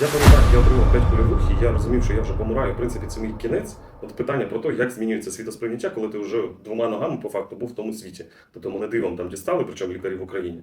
Я пам'ятаю, я отримав 5 кульових, і я розумів, що я вже помираю. В принципі, це мій кінець. От питання про те, як змінюється світосприйняття, коли ти вже двома ногами по факту був в тому світі. Тобто мене дивом там дістали, причому лікарі в Україні.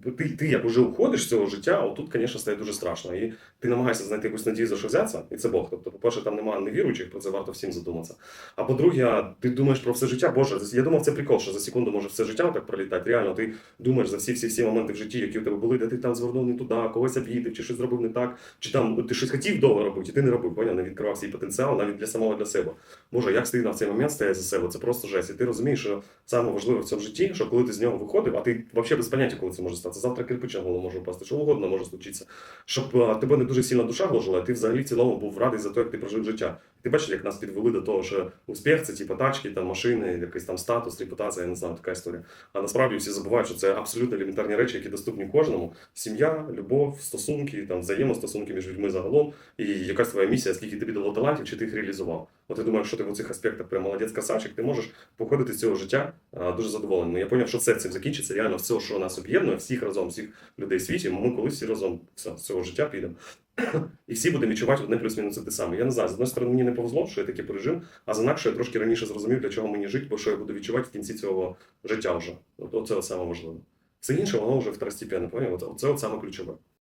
Ти, ти як уже уходиш з цього життя, отут, звісно, стає дуже страшно. І ти намагаєшся знайти якусь надію, за що взятися, і це Бог. Тобто, по-перше, там немає невіруючих, про це варто всім задуматися. А по-друге, ти думаєш про все життя. Боже, я думав, це прикол, що за секунду може все життя так пролітати. Реально, ти думаєш за всі всі всі моменти в житті, які у тебе були, де ти там звернув не туди, когось обідив, чи щось зробив не так, чи там ти щось хотів довго робити, і ти не робив, поняв, не відкривав свій потенціал навіть для самого для себе. Боже, як стидно в цей момент стоять за себе, це просто жесть. І ти розумієш, що саме важливе в цьому житті, що коли ти з нього виходив, а ти взагалі без поняття, коли це може стати. Завтра кирпич на голову може впасти, що угодно може случитися. Щоб а, тебе не дуже сильно душа гложила, а ти взагалі в цілому був радий за те, як ти прожив життя. Ти бачиш, як нас підвели до того, що успіх це типу тачки, там машини, якийсь там статус, репутація, я не знаю, така історія. А насправді всі забувають, що це абсолютно елементарні речі, які доступні кожному. Сім'я, любов, стосунки, там взаємостосунки між людьми загалом, і якась твоя місія, скільки тобі дало талантів, чи ти їх реалізував. От я думаю, що ти в цих аспектах прям молодець красавчик, ти можеш походити з цього життя а, дуже задоволеним. Я зрозумів, що це цим закінчиться. Реально все, що нас об'єднує, всіх разом, всіх людей в світі, ми колись всі разом з цього життя підемо. І всі будемо відчувати одне плюс-мінус те саме. Я не знаю, з одної сторони, мені не повезло, що я таке пережив, а з інакше я трошки раніше зрозумів, для чого мені жити, бо що я буду відчувати в кінці цього життя вже. От, оце от саме важливе. Все інше, воно вже второстепенне, оце от саме ключове.